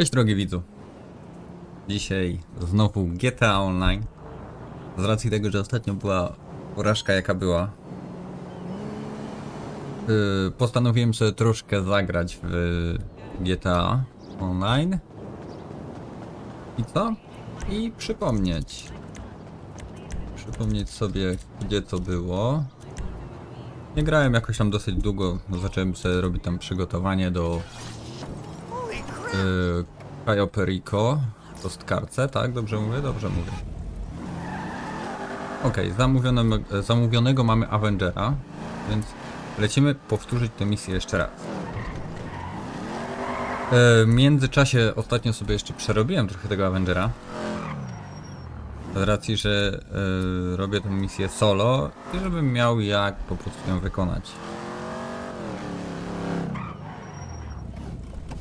Cześć drogi widzu. Dzisiaj znowu GTA Online. Z racji tego, że ostatnio była porażka jaka była. Yy, postanowiłem sobie troszkę zagrać w GTA Online. I co? I przypomnieć. Przypomnieć sobie, gdzie to było. Nie grałem jakoś tam dosyć długo. Zacząłem sobie robić tam przygotowanie do Yy, Cayo Perico, kostkarce, tak? Dobrze mówię? Dobrze mówię. Okej, zamówionego, zamówionego mamy Avengera, więc lecimy powtórzyć tę misję jeszcze raz. Yy, W międzyczasie ostatnio sobie jeszcze przerobiłem trochę tego Avengera. Z racji, że yy, robię tę misję solo i żebym miał jak po prostu ją wykonać.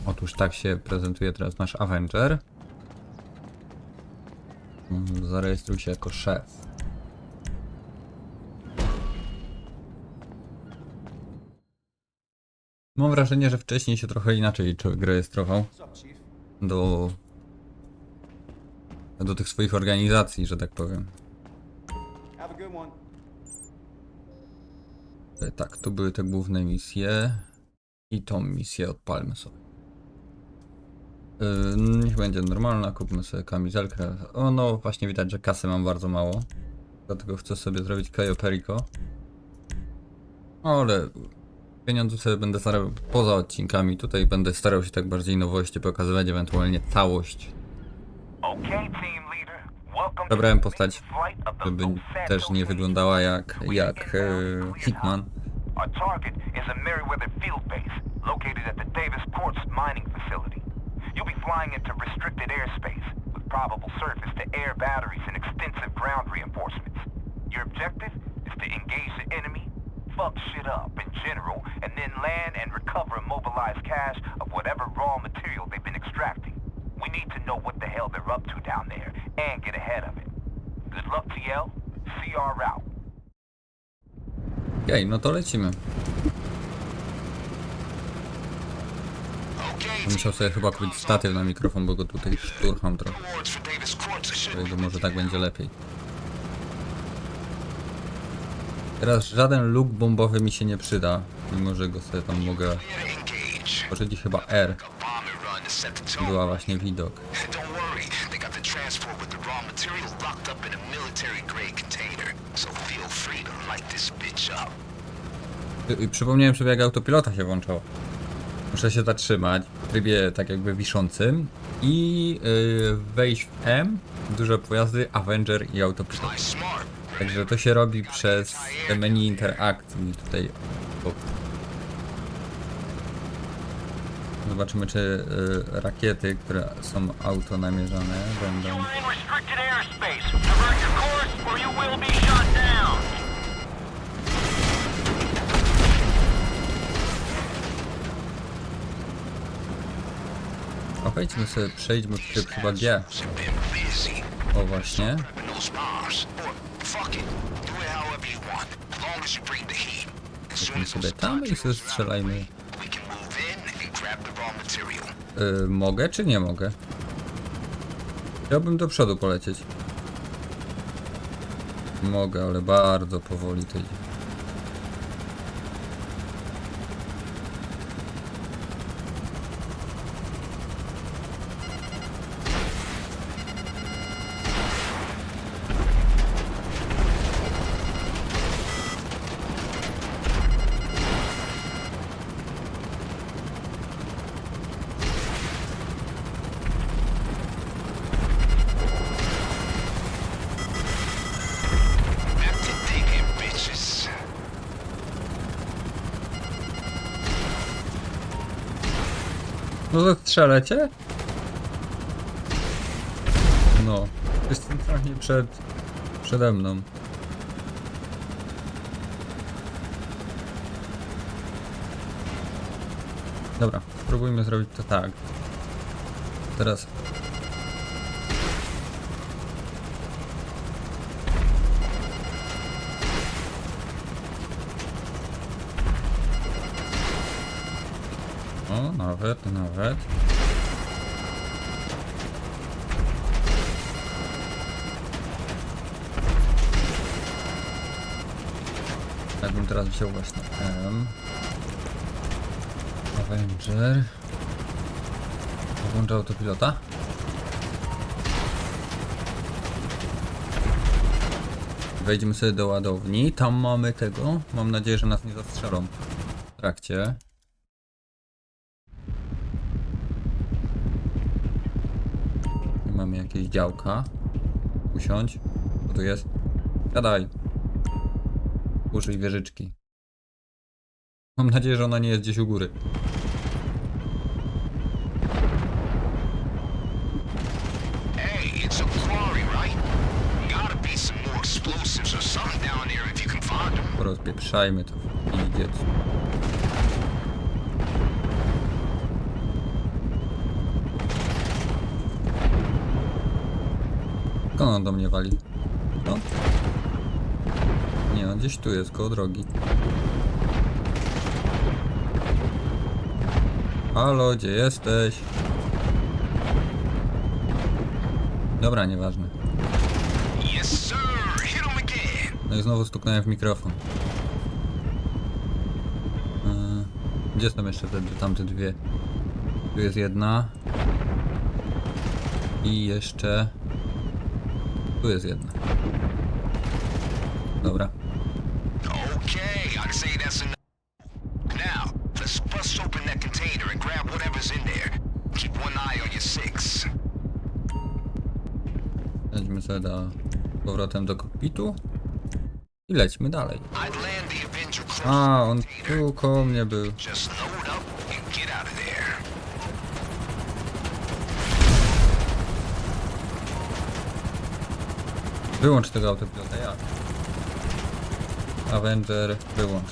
Otóż tak się prezentuje teraz nasz Avenger. Mm, Zarejestruj się jako szef. Mam wrażenie, że wcześniej się trochę inaczej człowiek rejestrował do, do tych swoich organizacji, że tak powiem. E, Tak, tu były te główne misje. I tą misję odpalmy sobie. Yy, niech będzie normalna, kupmy sobie kamizelkę. O no, właśnie widać, że kasy mam bardzo mało. Dlatego chcę sobie zrobić Cayo Perico. Ale pieniądze sobie będę starał poza odcinkami. Tutaj będę starał się tak bardziej nowości pokazywać, ewentualnie całość. The postać, żeby też nie wyglądała jak, jak e, Hitman. Our target is a Meriwether field base located at the Davis Ports mining facility. You'll be flying into restricted airspace with probable surface-to-air batteries and extensive ground reinforcements. Your objective is to engage the enemy, fuck shit up in general, and then land and recover and mobilize cache of whatever raw material they've been extracting. We need to know what the hell they're up to down there and get ahead of it. Good luck, TL. Our route. Okej, no to lecimy. Musiał sobie chyba kupić statyw na mikrofon, bo go tutaj szturcham trochę. Może tak będzie lepiej. Teraz żaden luk bombowy mi się nie przyda, mimo że go sobie tam mogę... Pożyli chyba R. Była właśnie widok. Przypomniałem sobie jak autopilota się włączało. Muszę się zatrzymać w trybie tak jakby wiszącym i yy, wejść w M, duże pojazdy, Avenger i autopilot. Także to się robi przez te menu interakcji tutaj. Zobaczymy czy y, rakiety, które są autonamierzane będą... tam i sobie modules strzelajmy. we can move in and grab the raw material. Y, mogę czy nie mogę? Chciałbym do przodu polecieć. Mogę, ale bardzo powoli to idzie. No to strzelecie? No, jest centralnie przed... przede mną. Dobra, spróbujmy zrobić to tak. Teraz nawet, nawet. Jakbym teraz wziął właśnie M. Avenger. Włączę autopilota. Wejdziemy sobie do ładowni. Tam mamy tego. Mam nadzieję, że nas nie zastrzelą w trakcie. Mamy jakieś działka. Usiądź. Co tu jest? Gadaj. Użyj wieżyczki. Mam nadzieję, że ona nie jest gdzieś u góry. Hey, it's a quarry, Skąd on do mnie wali? No. Nie, on gdzieś tu jest, koło drogi. Halo, gdzie jesteś? Dobra, nieważne. No i znowu stuknąłem w mikrofon. Yy, Gdzie są jeszcze te tamte dwie? Tu jest jedna. I jeszcze... Tu jest jedna. Dobra. Lećmy sobie do... powrotem do kokpitu. I lećmy dalej. A, on tu koło mnie był. Wyłącz tego autopilota, ja. Avenger, wyłącz.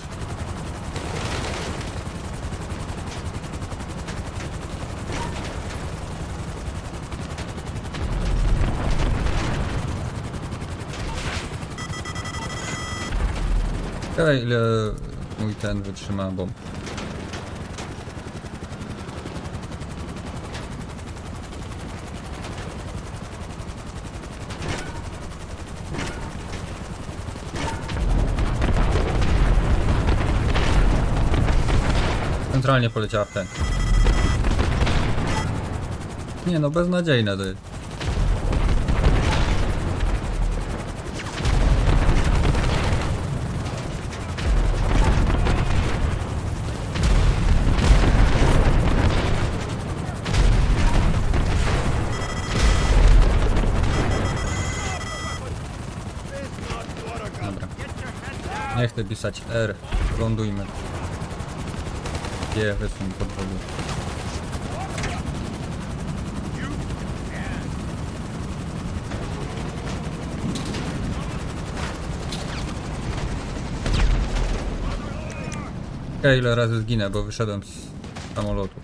Ciekawe ile mój ten wytrzyma bomb. Centralnie poleciała w ten. Nie no, beznadziejne to jest. Dobra. Nie chcę pisać R. Lądujmy. Gdzie wysuń pod wodą. Okej, ile razy zginę, bo wyszedłem z samolotu.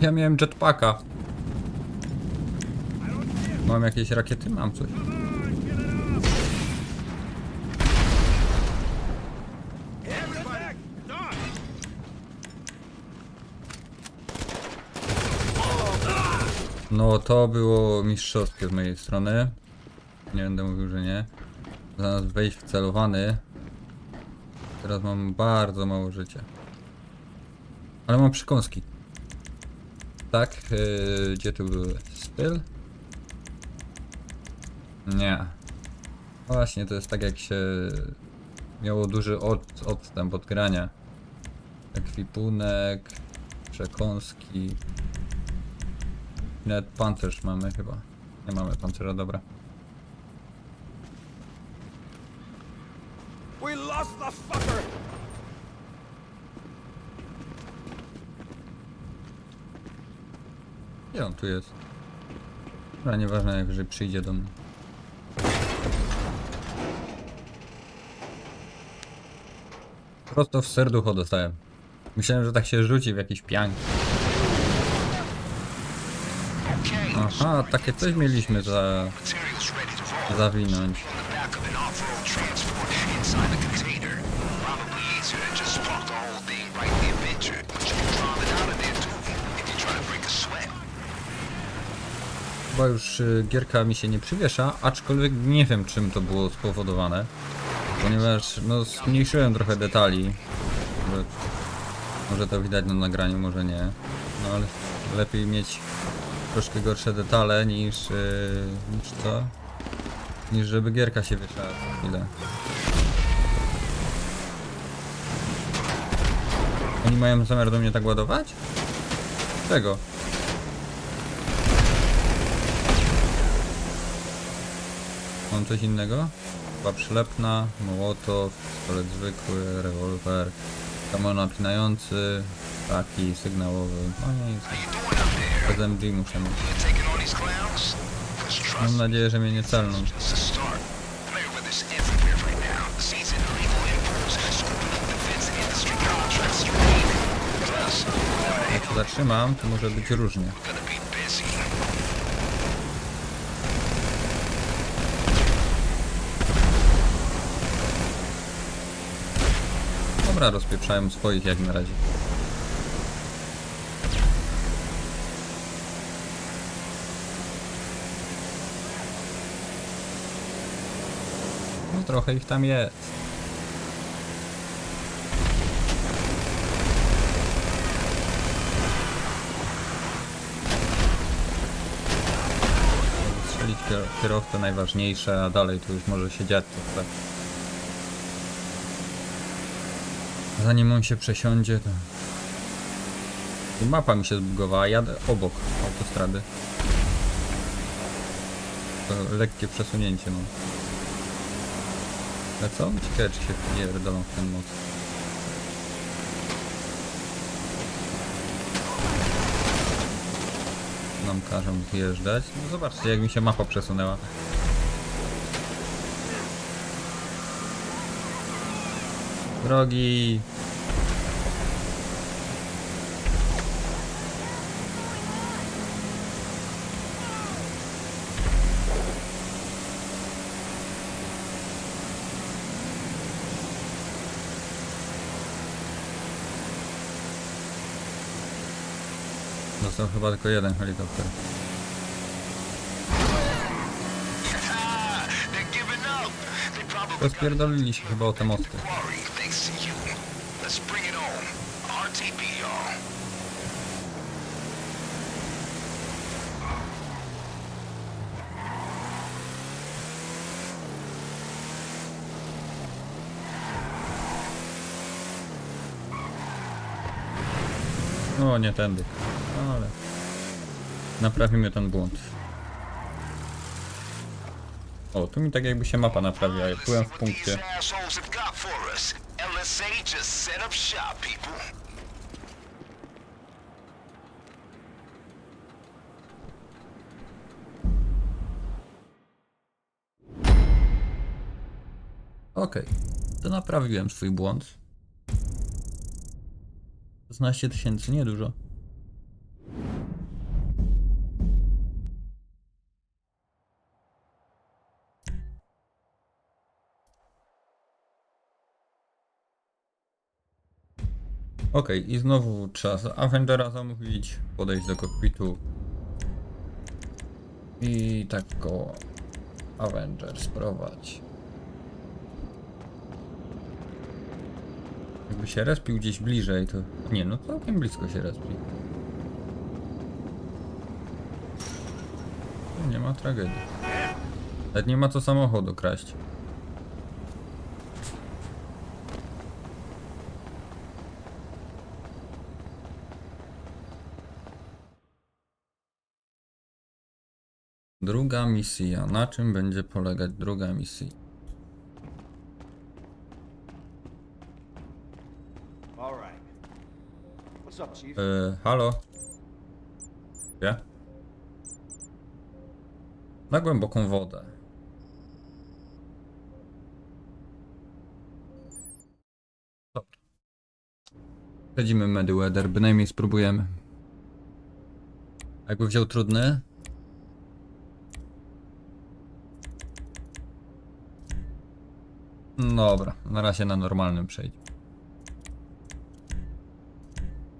Ja miałem jetpacka. Mam jakieś rakiety? Mam coś. No to było mistrzowskie z mojej strony. Nie będę mówił, że nie. Zamiast wejść wcelowany. Teraz mam bardzo mało życia. Ale mam przekąski. Tak, yy, gdzie tu były? Styl? Nie. No właśnie, to jest tak jak się miało duży od, odstęp od grania. Ekwipunek, przekąski. Nawet pancerz mamy chyba. Nie mamy pancerza, dobra. We lost the fucker! Gdzie on tu jest? Dobra, nieważne, najwyżej przyjdzie do mnie. Prosto w serducho dostałem. Myślałem, że tak się rzuci w jakiś piank. Okay, Aha, takie coś mieliśmy za zawinąć. Chyba już y, gierka mi się nie przywiesza, aczkolwiek nie wiem czym to było spowodowane. Ponieważ no zmniejszyłem trochę detali. Może, może to widać na nagraniu, może nie. No ale lepiej mieć troszkę gorsze detale niż, yy, niż to. Niż żeby gierka się wieszała za chwilę. Oni mają zamiar do mnie tak ładować? Czego? Mam coś innego? Chyba przylepna, mołotow, pistolet zwykły, rewolwer, kamo napinający, taki sygnałowy. No nie nic. Bez MD muszę mieć. Mam nadzieję, że mnie nie celną. Jak się zatrzymam, to może być różnie. Dobra, rozpieprzałem swoich jak na razie. Trochę ich tam jest. Strzelić kier- kierowcę najważniejsze, a dalej to już może się dziać trochę. Zanim on się przesiądzie, to... Mapa mi się zbugowała, jadę obok autostrady. To lekkie przesunięcie mam. Ale co? Ciekawe czy się pierdolą w ten moc. Nam każą zjeżdżać. No zobaczcie jak mi się mapa przesunęła. Drogi! Został chyba tylko jeden helikopter. Rozpierdolili się chyba o te mosty. O, nie tędy. Naprawimy ten błąd. O, tu mi tak jakby się mapa naprawiła. Ja byłem w punkcie. Okej, to naprawiłem swój błąd. 16 tysięcy, niedużo. Okej, i znowu trzeba Avengera zamówić, podejść do kokpitu. I tak go Avenger sprowadź. Jakby się respił gdzieś bliżej, to... Nie, no całkiem blisko się respi. Tu Nie ma tragedii. Nawet nie ma co samochodu kraść. Druga misja. Na czym będzie polegać druga misja? Yy, halo? Gdzie? Na głęboką wodę. Dobra. Przejdziemy Mediweather, bynajmniej spróbujemy. Jakby wziął trudny? Dobra, na razie na normalnym przejdź.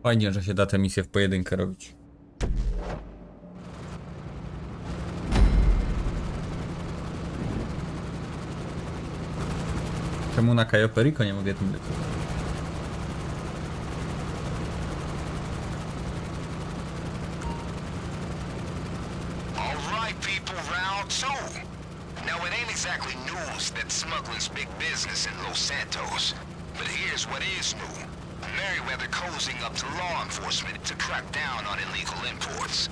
Fajnie, że się da te misje w pojedynkę robić. Czemu na Kajoperiko nie mogę tym lecieć? Is new. Merryweather cozying up to law enforcement to crack down on illegal imports.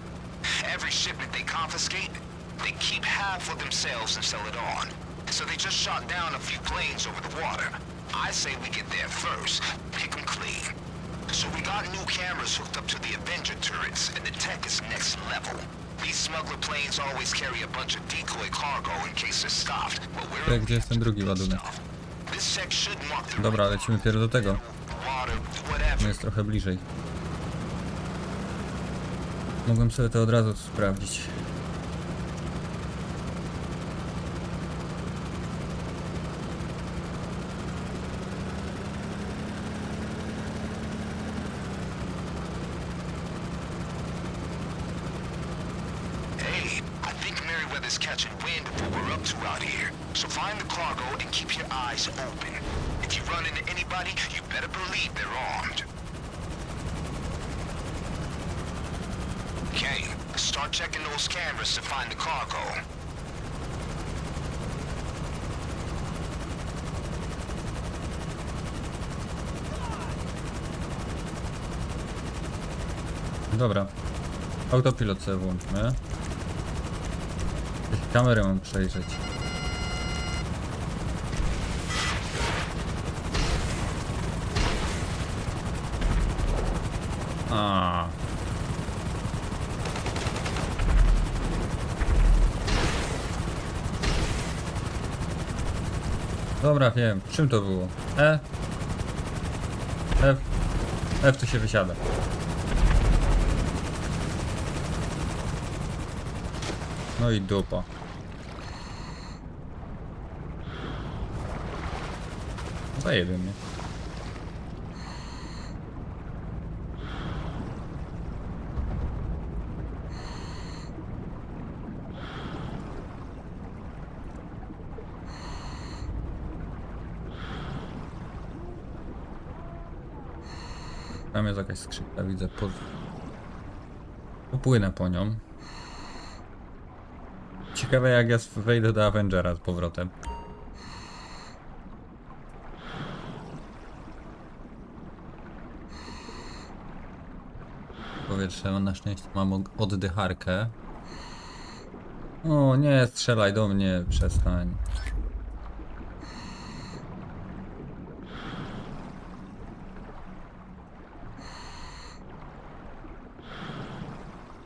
Every shipment they confiscate, they keep half for themselves and sell it on. So they just shot down a few planes over the water. I say we get there first, pick 'em clean. So we got new cameras hooked up to the Avenger turrets, and the tech is next level. These smuggler planes always carry a bunch of decoy cargo in case they're stopped, but we're Tak, gdzie jest ten drugi ładunek? Dobra, lecimy pierw do tego. jest trochę bliżej. Mogłem sobie to od razu sprawdzić. Dobra. Autopilot sobie włączmy. Kamery mam przejrzeć. A. Dobra, wiem. Czym to było? E? F? F tu się wysiada. No i dupa. Zajebie mnie. Tam jest jakaś skrzynka, widzę. Po... Popłynę po nią. Ciekawe jak ja wejdę do Avengera z powrotem. Powietrze, na szczęście mam oddycharkę. O nie, strzelaj do mnie, przestań.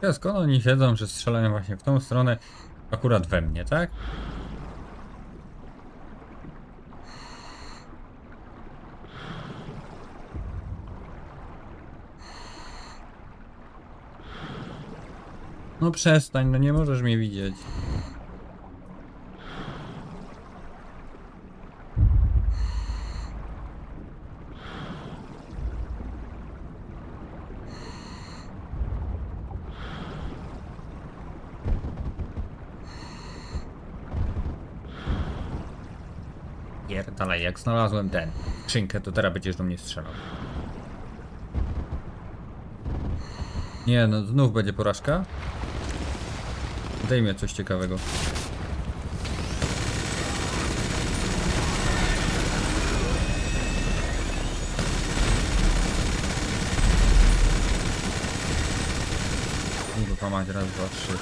Ja, Skąd oni wiedzą, że strzelają właśnie w tą stronę, akurat we mnie, tak? No przestań, no nie możesz mnie widzieć. Jak znalazłem ten skrzynkę, to teraz będziesz do mnie strzelał. Nie, no znów będzie porażka. Daj mi coś ciekawego. Niby pomać raz, dwa, trzy.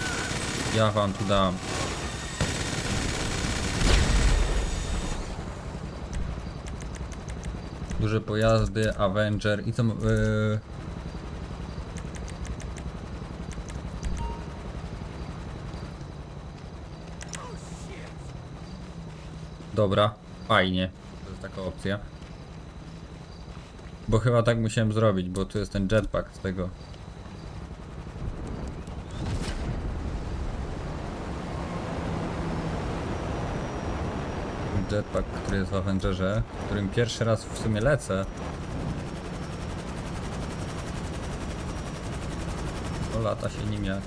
Ja wam tu dam. Duże pojazdy, Avenger i co... Yy... Dobra, fajnie. To jest taka opcja. Bo chyba tak musiałem zrobić, bo tu jest ten jetpack z tego. Jetpack, który jest w Avengerze, którym pierwszy raz w sumie lecę. To lata się nim jak.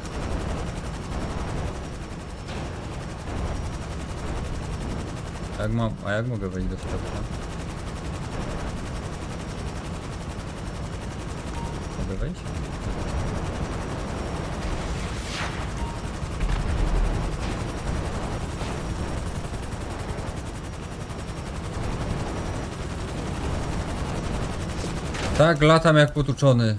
A jak, mam, a jak mogę wejść do środka? Mogę wejść? Tak, latam jak potuczony.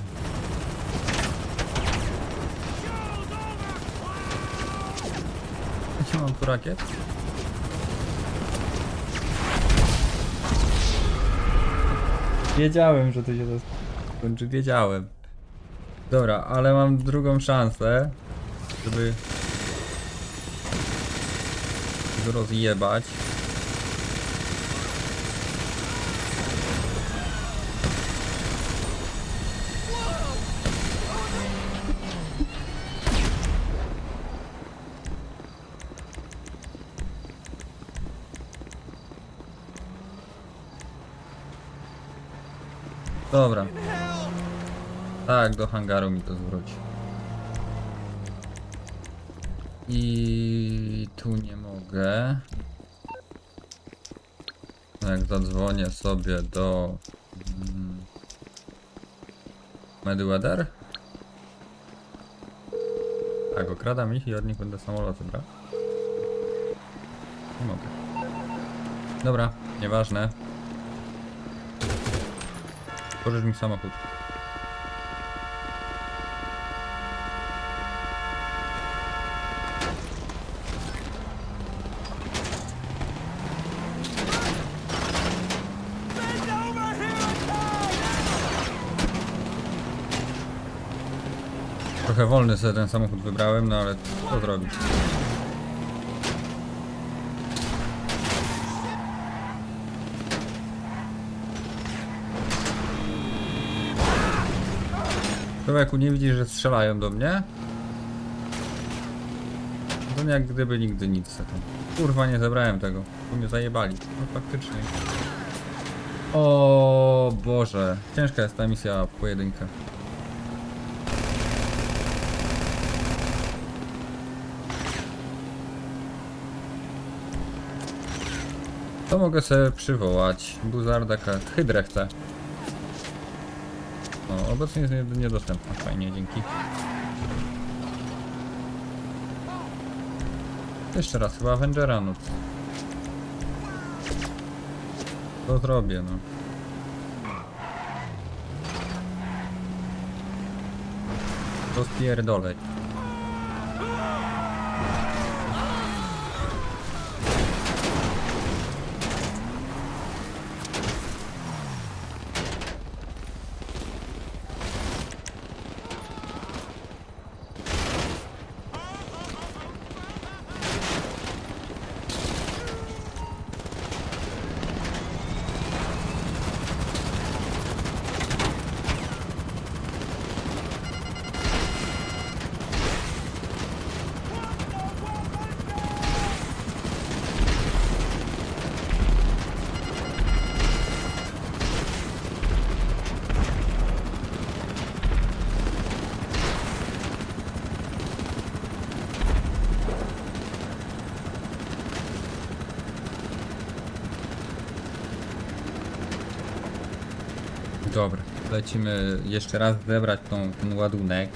Nie mam tu rakiet? Wiedziałem, że to się to skończy, wiedziałem. Dobra, ale mam drugą szansę, żeby go rozjebać. Dobra. Tak, do hangaru mi to zwróci. I tu nie mogę. Jak zadzwonię sobie do mm, Mediweather? Tak, okradam ich i od nich będę samoloty brał. Nie mogę. Dobra, nieważne. Pożycz mi samochód. Trochę wolny sobie ten samochód wybrałem, no ale co zrobić? Człowieku, nie widzisz, że strzelają do mnie? To jak gdyby nigdy nic. Kurwa, nie zebrałem tego. Bo mnie zajebali. No faktycznie. O Boże. Ciężka jest ta misja w pojedynkę. To mogę sobie przywołać. Buzardaka. Hydrę chcę. Obecnie jest nie- niedostępna. Fajnie, dzięki. Jeszcze raz, chyba Avengera, no. To zrobię, no. To. Dobra, lecimy jeszcze raz zebrać tą, ten ładunek.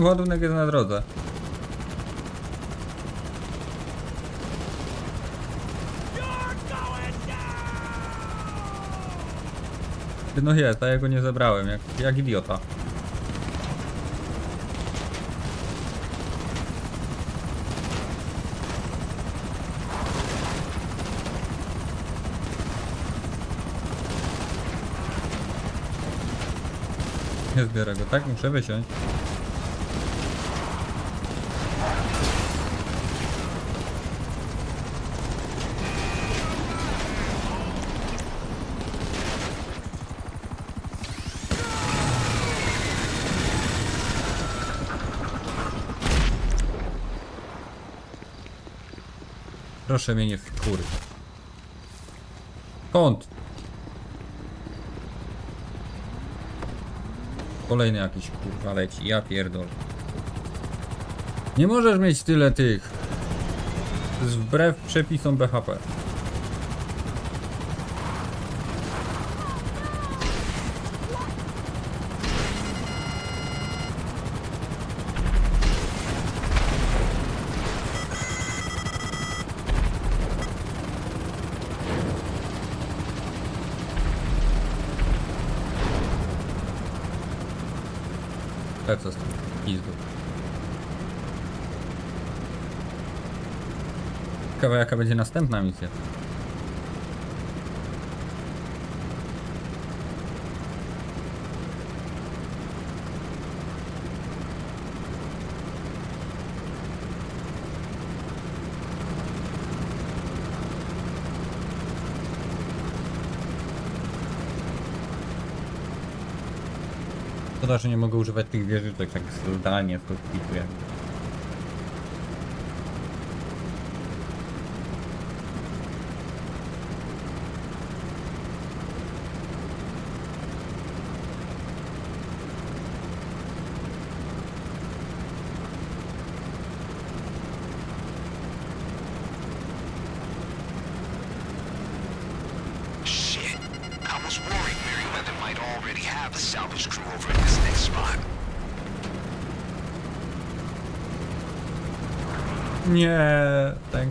Ładunek jest na drodze. No jest, a ja go nie zebrałem, jak, jak idiota. Nie zbiorę go, tak? Muszę wysiąść. Proszę mnie nie wkury. Skąd? Kolejny jakiś kurwa leci, ja pierdolę. Nie możesz mieć tyle tych. To jest wbrew przepisom BHP. Tak co z tym pizdu. Ciekawe jaka będzie następna misja. Szkoda, że nie mogę używać tych wieżyczek tak zdalnie w kokpitu jak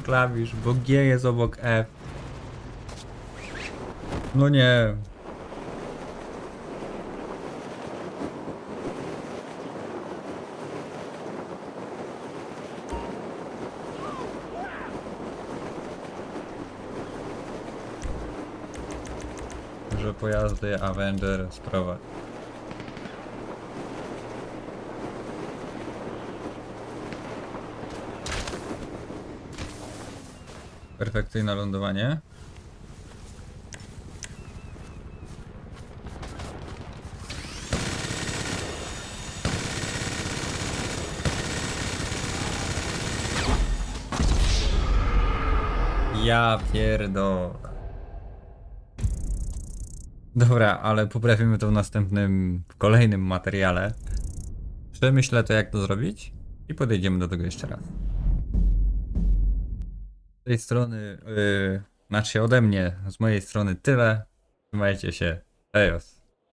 klawisz, bo G jest obok F. No nie. Że pojazdy Avenger sprawa. Perfekcyjne lądowanie. Ja pierdol. Dobra, ale poprawimy to w następnym, w kolejnym materiale. Przemyślę to, jak to zrobić i podejdziemy do tego jeszcze raz. Tej strony, yy, znaczy ode mnie, z mojej strony tyle. Trzymajcie się. Ejos.